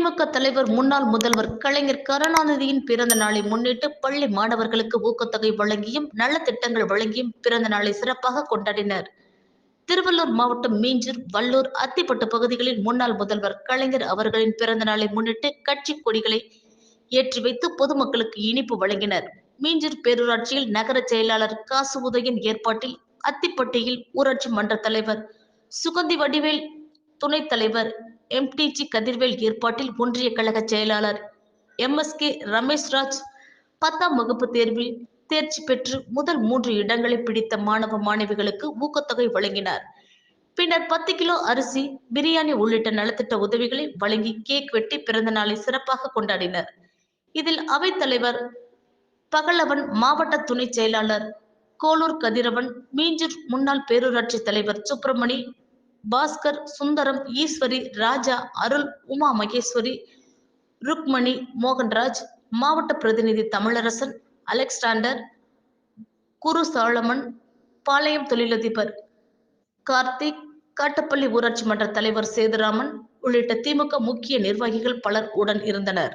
திமுக தலைவர் முன்னாள் முதல்வர் கலைஞர் கருணாநிதியின் பிறந்த நாளை முன்னிட்டு பள்ளி மாணவர்களுக்கு ஊக்கத்தொகை வழங்கியும் நலத்திட்டங்கள் வழங்கியும் பிறந்த நாளை சிறப்பாக கொண்டாடினர். திருவள்ளூர் மாவட்டம் மீஞ்சூர் வல்லூர் அத்திப்பட்டு பகுதிகளில் முன்னாள் முதல்வர் கலைஞர் அவர்களின் பிறந்த நாளை முன்னிட்டு கட்சி கொடிகளை ஏற்றி வைத்து பொதுமக்களுக்கு இனிப்பு வழங்கினர். மீஞ்சூர் பேரூராட்சியில் நகர செயலாளர் காசு உதயன் ஏற்பாட்டில் அத்திப்பட்டியில் ஊராட்சி மன்ற தலைவர் சுகந்தி வடிவேல் துணைத் தலைவர் எம்டிஜி கதிர்வேல் ஏற்பாட்டில் ஒன்றிய கழக செயலாளர் எம்எஸ்கே ரமேஷ்ராஜ் பத்தாம் வகுப்பு தேர்வில் தேர்ச்சி பெற்று முதல் மூன்று இடங்களை பிடித்த மாணவ மாணவிகளுக்கு ஊக்கத்தொகை வழங்கினார். பின்னர் பத்து கிலோ அரிசி பிரியாணி உள்ளிட்ட நலத்திட்ட உதவிகளை வழங்கி கேக் வெட்டி பிறந்த நாளை சிறப்பாக கொண்டாடினர். இதில் அவைத்தலைவர் பகலவன் மாவட்ட துணை செயலாளர் கோலூர் கதிரவன் மீஞ்சூர் முன்னாள் பேரூராட்சி தலைவர் சுப்பிரமணி பாஸ்கர் சுந்தரம் ஈஸ்வரி ராஜா அருள் உமா மகேஸ்வரி ருக்மணி மோகன்ராஜ் மாவட்ட பிரதிநிதி தமிழரசன் அலெக்சாண்டர் குரு சாலமன் பாளையம் தொழிலதிபர் கார்த்திக் காட்டுப்பள்ளி ஊராட்சி மன்ற தலைவர் சேதுராமன் உள்ளிட்ட திமுக முக்கிய நிர்வாகிகள் பலர் உடன் இருந்தனர்.